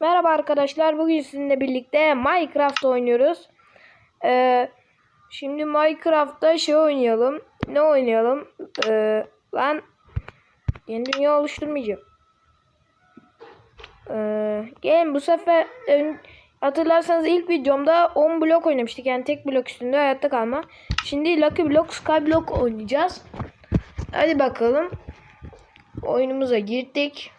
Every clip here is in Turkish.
Merhaba arkadaşlar. Bugün sizinle birlikte Minecraft oynuyoruz. Ee, şimdi Minecraft'ta şey oynayalım. Ne oynayalım? Ee, ben yeni dünya oluşturmayacağım. Ee, gelin bu sefer hatırlarsanız ilk videomda 10 blok oynamıştık. Yani tek blok üstünde hayatta kalma. Şimdi Lucky Block, Skyblock oynayacağız. Hadi bakalım. Oyunumuza girdik.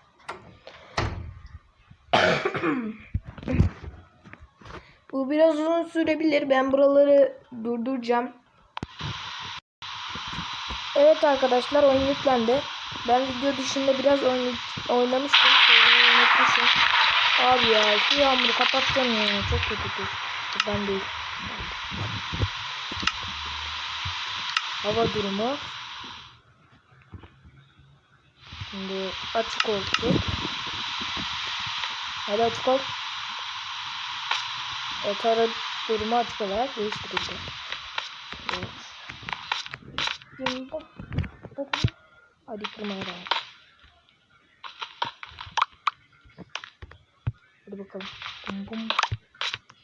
Bu biraz uzun sürebilir. Ben buraları durduracağım. Evet arkadaşlar oyun yüklendi. Ben video dışında biraz oyn oynamıştım. Söylemeyi. Abi ya şu yağmuru kapatacağım ya. Çok kötü. Ben değil. Hava durumu. Şimdi açık olsun. Hadi açık ol. Evet ara durumu açık olarak değiştirildi. Evet. Şimdi Hadi kırmaya devam. Hadi bakalım. Bum bum.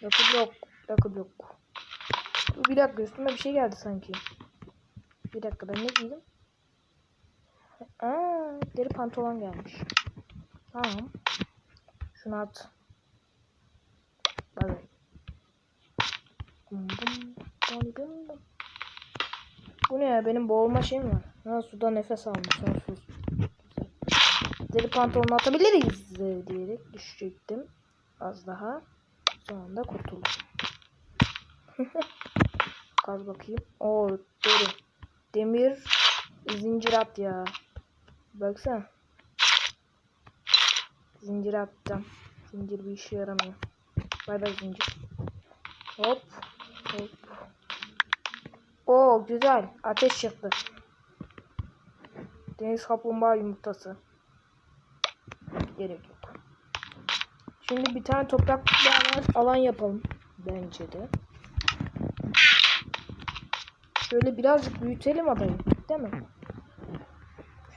Dakı blok. Dakı blok. Dur, Bir dakika üstüme bir şey geldi sanki. Bir dakika ben ne giydim? Aa, deri pantolon gelmiş. Tamam. Şunu at. Bay. Bu ne ya benim boğulma şeyim var. Ha suda nefes alma sonsuz. Deri pantolonu atabiliriz diyerek düşecektim. Az daha. Sonunda kurtuldum. Kaz bakayım. Oo deri. Demir zincir at ya. Baksana. Zincir attım. Zincir bir işe yaramıyor. Bay bay zincir. Hop. Hop. Oo güzel. Ateş çıktı. Deniz kaplumbağa yumurtası. Gerek yok. Şimdi bir tane toprak alan yapalım. Bence de. Şöyle birazcık büyütelim adayı. Değil mi?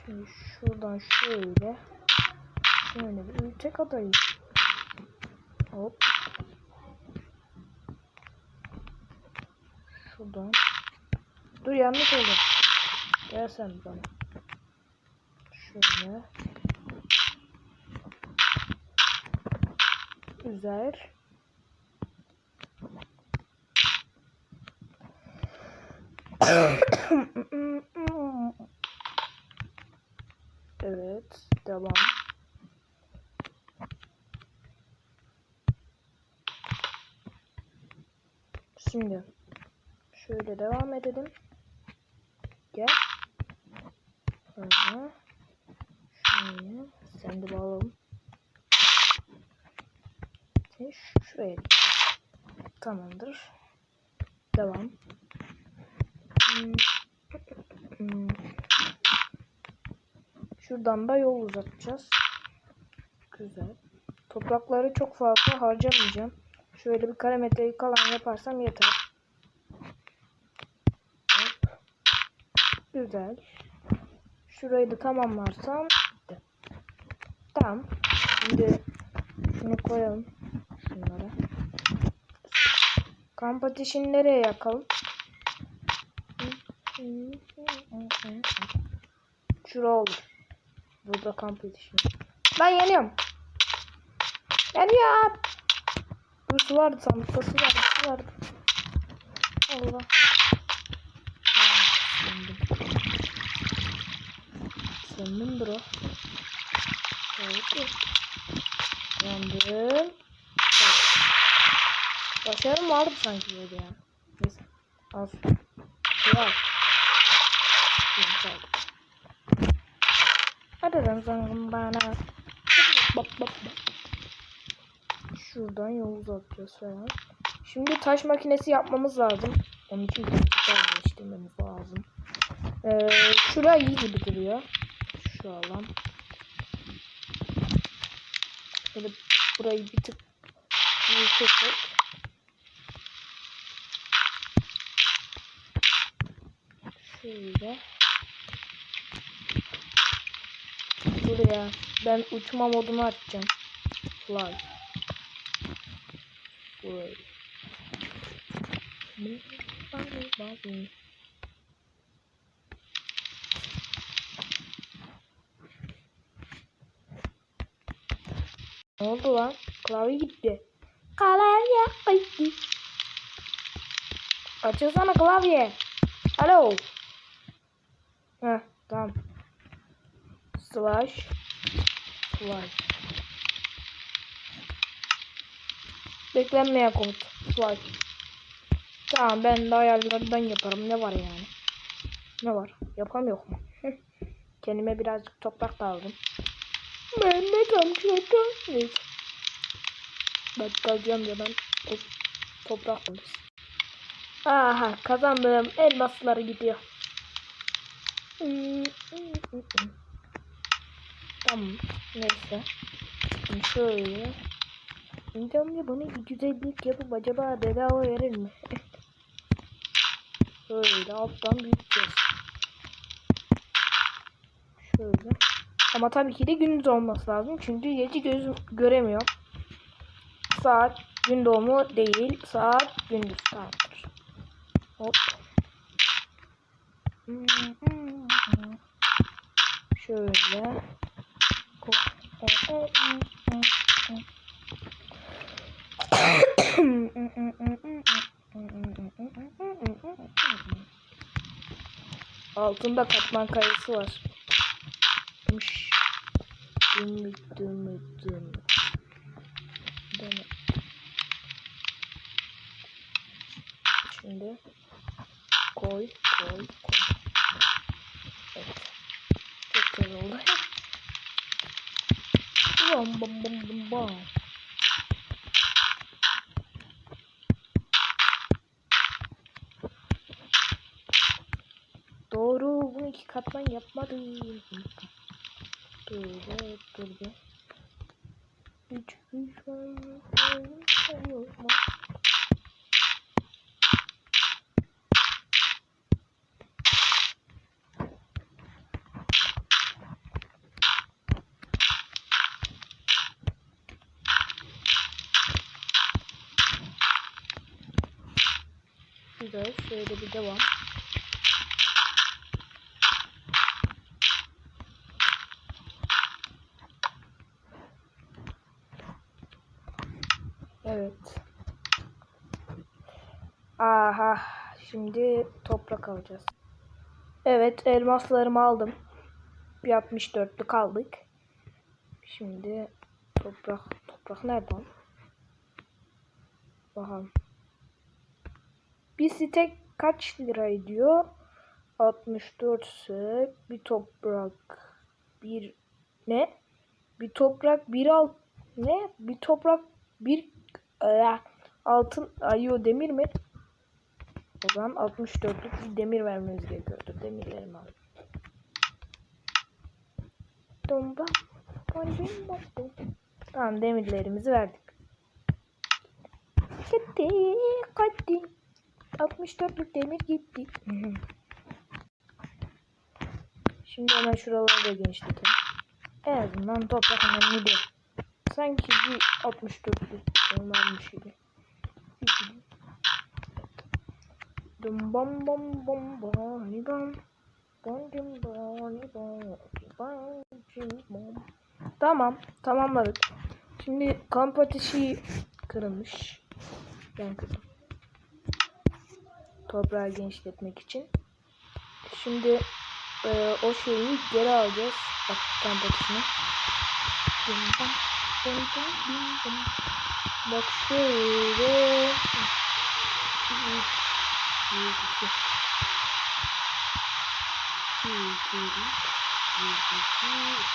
Şimdi şuradan şöyle. Şöyle bir büyütek adayı. Hop. Şuradan. Dur yanlış oldu. Gel sen bana. Şöyle. Güzel. evet. Devam. Şimdi şöyle devam edelim. Gel. Sonra şöyle sen de bağlayalım. Sen ş- şuraya. Tamamdır. Devam. Şuradan da yol uzatacağız. Güzel. Toprakları çok fazla harcamayacağım. Şöyle bir kare metreyi kalan yaparsam yeter. Hop. Güzel. Şurayı da tamamlarsam bitti. Tamam. Şimdi şunu koyalım. Şunlara. Kamp ateşini nereye yakalım? Şura olur. Burada kamp ateşini. Ben yanıyorum. Yanıyorum. Dur su vardı sandıkta su vardı su vardı. Allah. Ah, Söndüm. Söndüm bro. Evet. Yandım. Başarım vardı sanki böyle ya. Neyse. Su al. Güzel. Hadi lan bana. Bak bak bak. Şuradan yol uzatacağız falan. Şimdi taş makinesi yapmamız lazım. Onun için güzel değiştirmemiz lazım. Ee, şura iyi gibi duruyor. Şu alan. Böyle burayı bir tık büyütecek. Şöyle. Buraya ben uçma modunu açacağım. Fly. Böyle. Ne oldu lan? Klavye gitti. Klavye gitti. Açılsana klavye. Alo. Heh tamam. Slash. Slash. Beklenmeyen komut. Slash. Tamam ben de ayarlardan yaparım. Ne var yani? Ne var? Yapam yok mu? Kendime birazcık toprak da aldım. Mehmet amca Neyse. Ben kalacağım ya ben top, toprak buluruz. Aha kazandığım elmasları gidiyor. Hmm, hmm, hmm. Tamam neyse. Şöyle. Bana bir güzellik yapıp acaba bedava verir mi? şöyle alttan büyüteceğiz. Şöyle. Ama tabii ki de gündüz olması lazım. Çünkü gece gözüm göremiyor. Saat gün doğumu değil. Saat gündüz. Tamamdır. Hop. Şöyle. Altında katman kayası var. Mış. Dımı iki katman yapmadım. Böyle dur bir. Üç, mu? Güzel. Şöyle bir devam. Evet. Aha. Şimdi toprak alacağız. Evet elmaslarımı aldım. Bir 64'lük aldık. Şimdi toprak. Toprak nereden? Bakalım. Bir stek kaç lira ediyor? 64 ise bir toprak bir ne? Bir toprak bir alt ne? Bir toprak bir e, altın ayo demir mi? O zaman 64'lük bir demir vermemiz gerekiyordu. Demirlerimi alayım. Domba. Tamam demirlerimizi verdik. Gitti. Gitti. 64'lük demir gitti. Şimdi hemen şuraları da genişletelim. En azından toprak önemli değil. Sanki bir 64'lük varmış gibi bom bom bom bom bom bom Tamam, tamamladık. Şimdi kamp ateşi kırılmış. Ben kırdım. Toprağı genişletmek için. Şimdi e, o şeyi geri alacağız. Bak kamp ateşini. Bak şöyle. Bir, bir, iki. Bir, iki, üç. Bir, iki,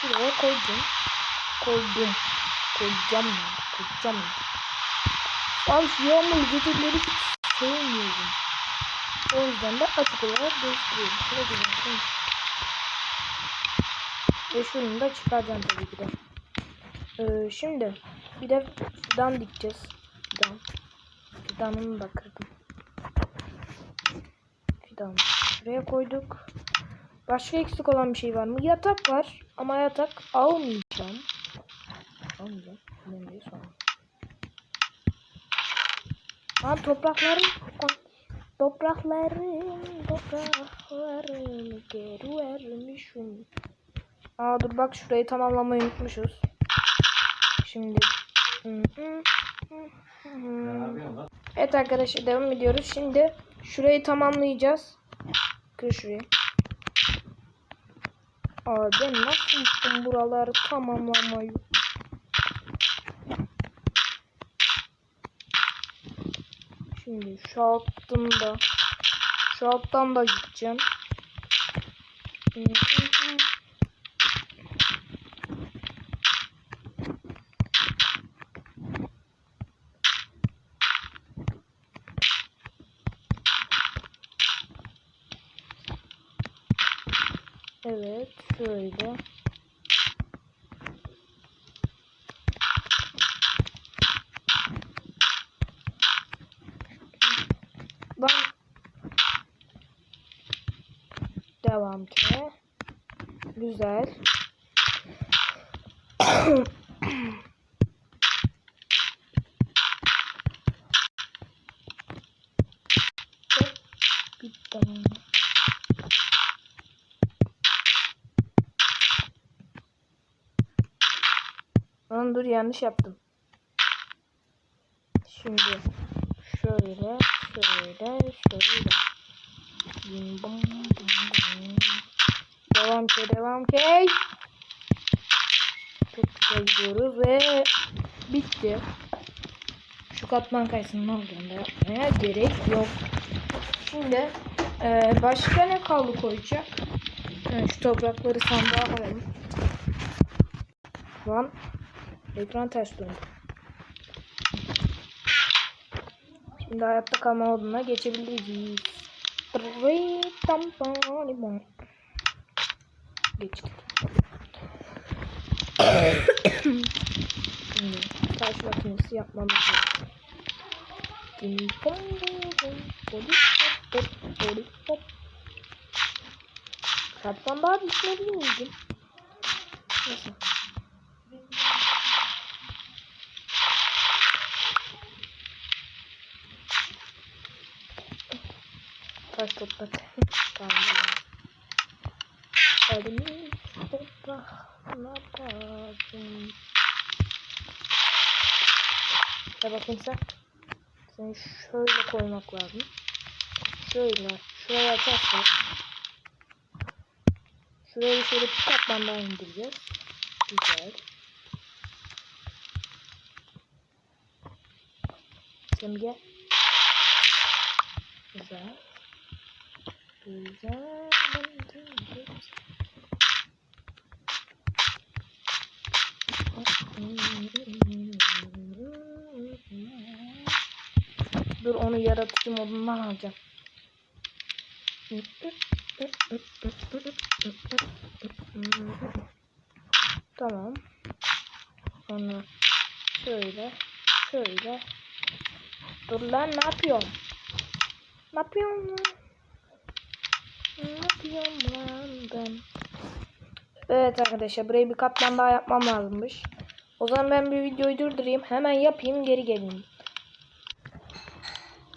Şuraya koydum. Koydum. Koyacağım ya. Koyacağım ya. Abi yağmur geceleri hiç sevmiyorum. O yüzden de açık olarak değiştiriyorum. Şöyle güzel. Ve şunu da çıkaracağım tabii ki de. Ee, şimdi bir de fidan dikeceğiz. Fidan. Fidanını da kırdım. Fidan. Şuraya koyduk. Başka eksik olan bir şey var mı? Yatak var ama yatak almayacağım. Almayacağım. Önemli sonra. Aa topraklarım. Topraklarım, topraklarım geri vermişim. Aa dur bak şurayı tamamlamayı unutmuşuz. Şimdi. Evet arkadaşlar devam ediyoruz. Şimdi şurayı tamamlayacağız. Kır şurayı. Aa ben nasıl unuttum buraları tamamlamayı. Şimdi şu altında şu alttan da gideceğim. Şöyle. Ben devam ki. Güzel. Bitti. Lan dur yanlış yaptım. Şimdi şöyle şöyle şöyle. Bim bum bum. Devam ki devam ki. Ey! Çok güzel gidiyoruz ve bitti. Şu katman kayısının olduğunda yapmaya gerek yok. Şimdi e, başka ne kaldı koyacak? Yani şu toprakları sandığa alalım. Şu an ekran ters döndü. Şimdi hayatta kalma moduna geçebiliriz. Geçtik. Şimdi makinesi yapmamız lazım. Bim bom bom bom, boli hop hop, boli hop. Katman daha bitmedi miydi? Neyse. Taş toprak. Tamam. Elimi toprağına bastım. Ya bakın sen. Seni şöyle koymak lazım. Şöyle. Şuraya açarsak. Şurayı şöyle bir katman daha indireceğiz. Güzel. Sen gel. Güzel. Dur onu yaratıcı modundan alacağım. Tamam. Onu şöyle şöyle. Dur lan ne yapıyorsun? Ne yapıyorsun? Ne ben? Evet arkadaşlar burayı bir katman daha yapmam lazımmış. O zaman ben bir videoyu durdurayım. Hemen yapayım geri geleyim.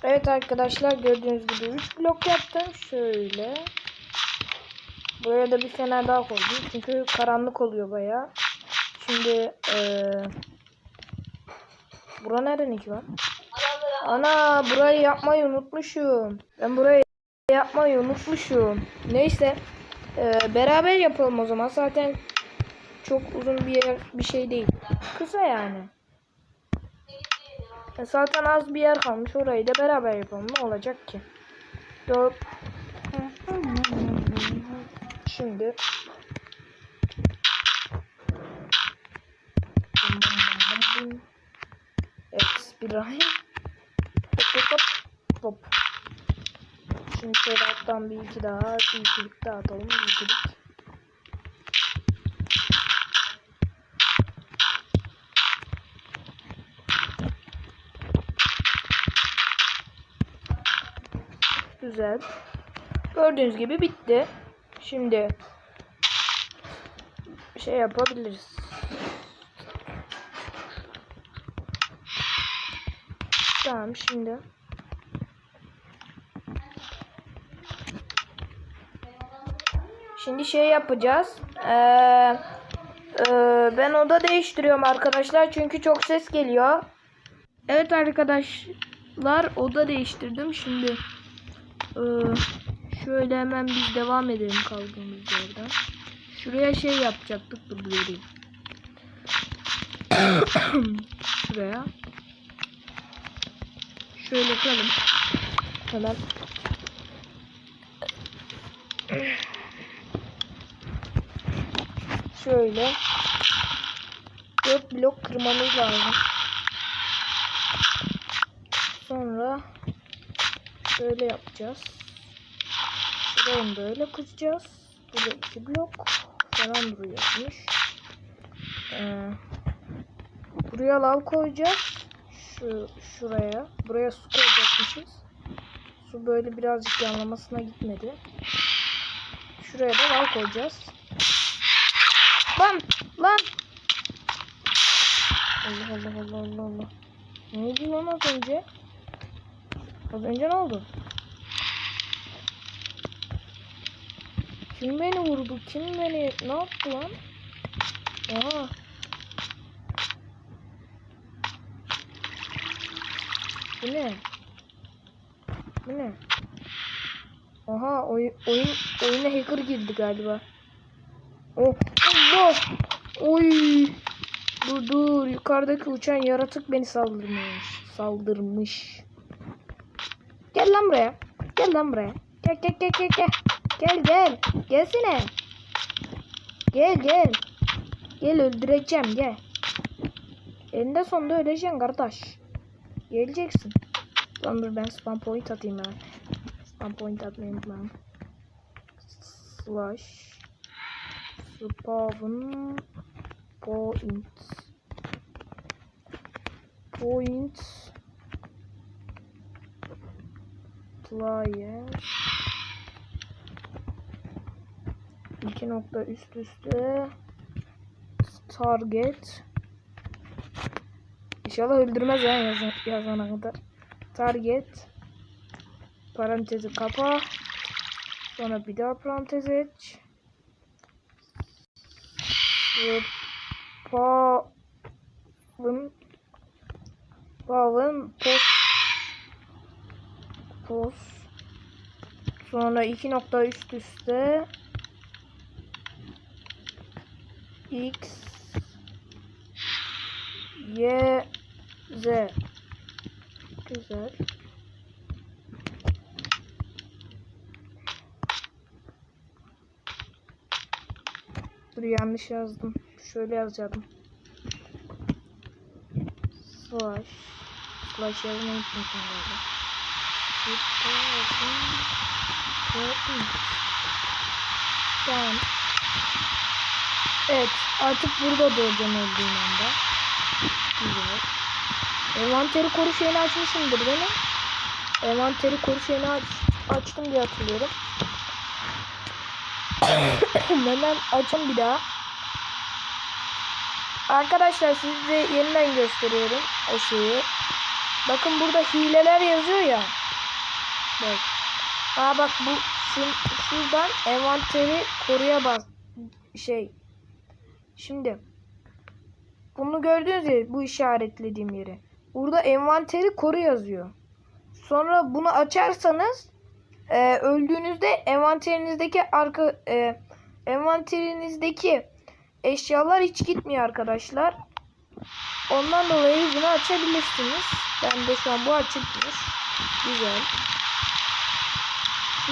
Evet arkadaşlar gördüğünüz gibi 3 blok yaptım. Şöyle. Buraya da bir fener daha koydum. Çünkü karanlık oluyor baya. Şimdi ee, Bura nereden iki var? Ana burayı yapmayı unutmuşum. Ben burayı yapmayı unutmuşum. Neyse. Ee, beraber yapalım o zaman. Zaten çok uzun bir yer bir şey değil. Kısa yani. E, zaten az bir yer kalmış. Orayı da beraber yapalım. Ne olacak ki? Dört. Şimdi. Evet. İbrahim. Hop hop hop. Şimdi şöyle alttan bir iki daha bir ikilik daha Güzel. Gördüğünüz gibi bitti. Şimdi şey yapabiliriz. Tamam şimdi. Şimdi şey yapacağız. Ee, e, ben oda değiştiriyorum arkadaşlar çünkü çok ses geliyor. Evet arkadaşlar oda değiştirdim şimdi. e, şöyle hemen biz devam edelim kaldığımız yerden. Şuraya şey yapacaktık dur vereyim. Şuraya. Şöyle koyalım. Hemen. Şöyle. 4 blok kırmamız lazım. Sonra şöyle yapacağız. Şurayı da öyle kıracağız. Burada 2 blok falan duruyormuş. Ee, buraya lav koyacağız. Şu şuraya. Buraya su koyacakmışız. Su böyle birazcık yanlamasına gitmedi. Şuraya da lav koyacağız. Lan lan. Allah Allah Allah Allah Allah. Ne oldu lan az önce? Az önce ne oldu? Kim beni vurdu? Kim beni ne yaptı lan? Aha. Bu ne? Bu ne? Aha oyun oyun oyuna hacker girdi galiba. Oh Allah! Oy! Dur dur yukarıdaki uçan yaratık beni saldırmış. Saldırmış. Gel lan buraya. Gel lan buraya. Gel gel gel gel gel. Gel gel. Gelsene. Gel gel. Gel öldüreceğim gel. Eninde sonunda öleceksin kardeş. Geleceksin. Lan dur ben spam point atayım hemen. Spam point atmayı unutmayın. Slash spawn point point player iki nokta üst üste target İnşallah öldürmez ya yazan, yazana kadar. Target parantezi kapa. Sonra bir daha parantez aç. Pavın Pavın post post. Sonra iki nokta üst üste. X y z. Güzel Dur yanlış yazdım. Şöyle yazacaktım. Slash. Slash yazmayı unutmuşum galiba. Tamam. Evet. Artık burada doğacağım öldüğüm anda. Güzel. Envanteri koru şeyini açmışımdır değil mi? Envanteri koru şeyini aç, açtım diye hatırlıyorum. Hemen açın bir daha. Arkadaşlar size yeniden gösteriyorum o şeyi. Bakın burada hileler yazıyor ya. Bak. Aa bak bu şu, şuradan envanteri koruya bas şey. Şimdi bunu gördünüz ya bu işaretlediğim yeri. Burada envanteri koru yazıyor. Sonra bunu açarsanız e, öldüğünüzde envanterinizdeki arka e, envanterinizdeki eşyalar hiç gitmiyor arkadaşlar. Ondan dolayı bunu açabilirsiniz. Ben de şu an bu açılmış. Güzel.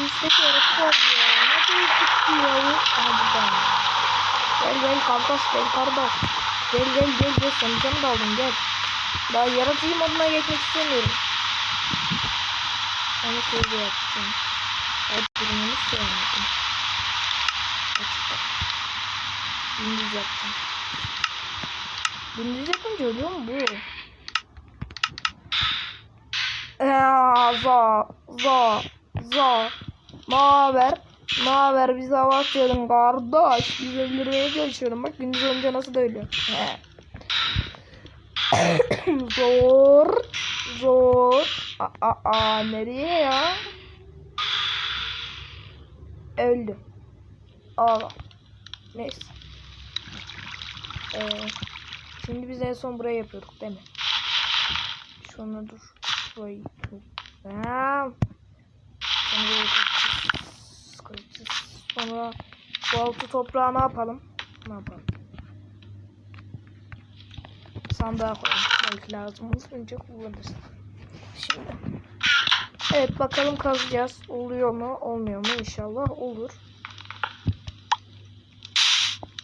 Üstteki yaratık var ya. Nasıl gitti ya? Aha buradan. Gel gel kardeş gel kardeş. Gel gel gel gel sen canı da aldın gel. Daha yaratıcı moduna geçmek istemiyorum. Onu şöyle yapacağım. Evet durumunu sevmedim. Açık. Gündüz yapacağım. Gündüz yapınca oluyor mu bu? Eee, za, za, za. Naber? Naber bize hava atıyordun kardeş. Biz öldürmeye çalışıyorum. Bak gündüz olunca nasıl da ölüyor. He. zor. Zor. Aa, aa, aa, nereye ya? Öldü. Ağla. Neyse. Ee, şimdi biz en son burayı yapıyorduk değil mi? Şunu dur. Kıracağız, kıracağız. Sonra bu altı toprağı ne yapalım? Ne yapalım? Sandığa. Belki lazım. Önce kullanırız. Şimdi. Evet bakalım kazacağız. Oluyor mu? Olmuyor mu? İnşallah olur.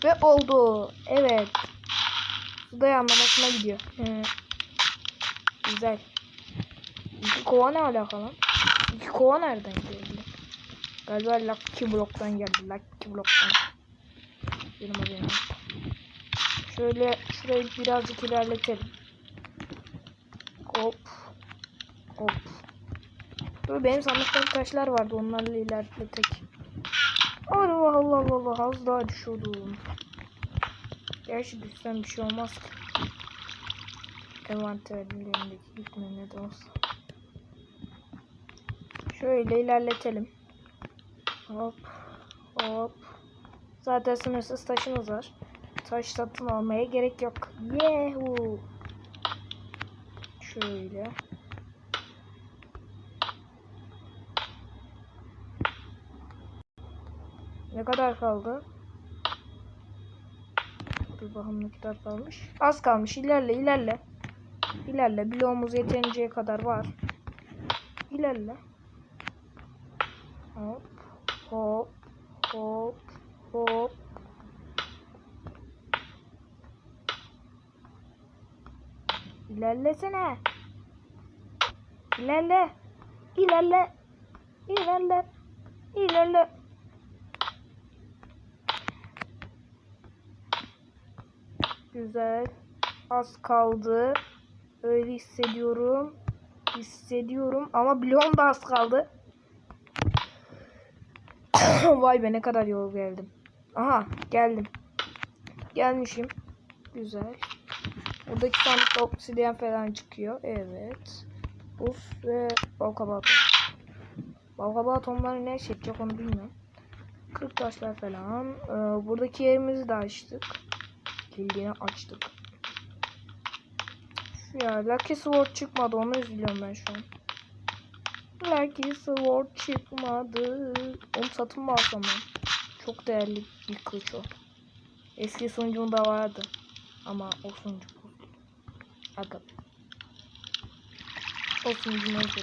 Ve oldu. Evet. Bu da yanlamasına gidiyor. Hı. Güzel. İki kova ne alaka? İki kova nereden geldi? Galiba Lucky Block'tan geldi. Lucky Block'tan. Benim haberim. Şöyle şurayı birazcık ilerletelim. Hop. Hop. Dur benim sandıkta taşlar vardı. Onlarla ilerletek. Allah Allah Allah az daha düşüyordum. Gerçi düşsem bir şey olmaz ki. Envanterlerindeki gitme ne de olsa. Şöyle ilerletelim. Hop. Hop. Zaten sınırsız taşımız var. Taş satın almaya gerek yok. Yehu. Şöyle. Ne kadar kaldı? Dur bakalım ne kadar kalmış. Az kalmış. İlerle ilerle. İlerle. Bloğumuz yeterince kadar var. İlerle. Hop. Hop. Hop. Hop. İlerlesene. İlerle. İlerle. İlerle. İlerle. Güzel. Az kaldı. Öyle hissediyorum. Hissediyorum. Ama bloğum da az kaldı. Vay be ne kadar yol geldim. Aha geldim. Gelmişim. Güzel. Buradaki sandıkta obsidiyen falan çıkıyor. Evet. Buz ve. Balkabağı atomları ne şey yapacak onu bilmiyorum. 40 taşlar falan. Ee, buradaki yerimizi de açtık. Kildiğini açtık. Şu ya Lucky Sword çıkmadı onu üzülüyorum ben şu an. Lucky Sword çıkmadı. Onu satın mı alsam ben? Çok değerli bir kılıç o. Eski sunucumda vardı. Ama o sunucu bozuldu. Aga. O sunucu neydi?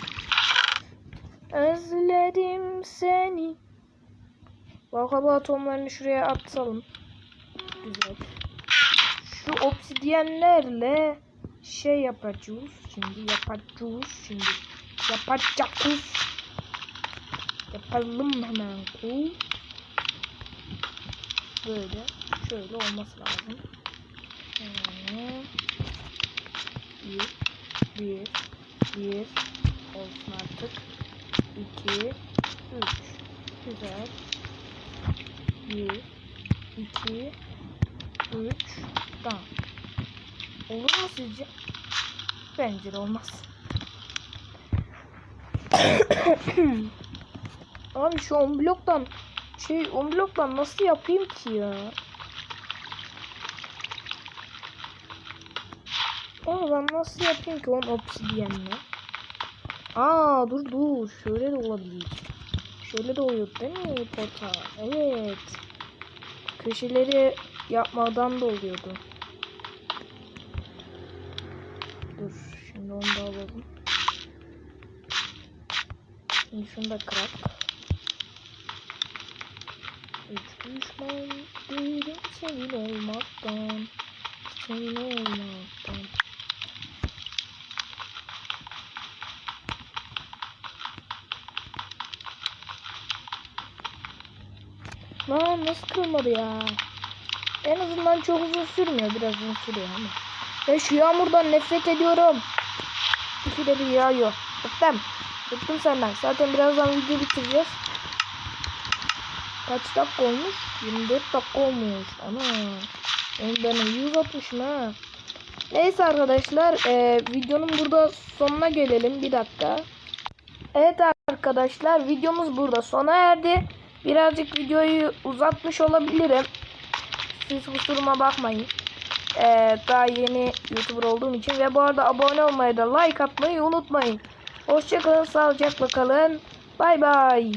Özledim seni. Balkaba atomlarını şuraya atalım. Güzel. Şu obsidyenlerle şey yapacağız. Şimdi yapacağız. Şimdi yapacağız. Yapalım hemen. Böyle. Şöyle olması lazım. Ee, Bir. Bir. Bir. Olsun artık. İki. Üç. Güzel. Bir. iki, Üç. Tamam. Olur mu sizce? Bence olmaz. Abi şu 10 bloktan şey 10 bloktan nasıl yapayım ki ya? Aa ben nasıl yapayım ki 10 obsidyenle? Aa dur dur şöyle de olabilir. Şöyle de oluyor değil mi portal? Evet. Köşeleri yapmadan da oluyordu. Dur şimdi onu da alalım. Şimdi şunu da kırak. Hiç düşman değilim senin olmaktan. Senin olmaktan. Lan nasıl kırılmadı ya? En azından çok uzun sürmüyor. Biraz uzun sürüyor ama. Ben şu yağmurdan nefret ediyorum. İkide bir yağıyor. Bıktım. Bıktım senden. Zaten birazdan video bitireceğiz. Kaç dakika olmuş? 24 dakika olmuş. Ana. Oğlum ben iyi uzatmışım ha. Neyse arkadaşlar e, videonun burada sonuna gelelim. Bir dakika. Evet arkadaşlar videomuz burada sona erdi. Birazcık videoyu uzatmış olabilirim. Siz kusuruma bakmayın. E, daha yeni YouTuber olduğum için. Ve bu arada abone olmayı da like atmayı unutmayın. Hoşçakalın, sağlıcakla kalın. Bay bay.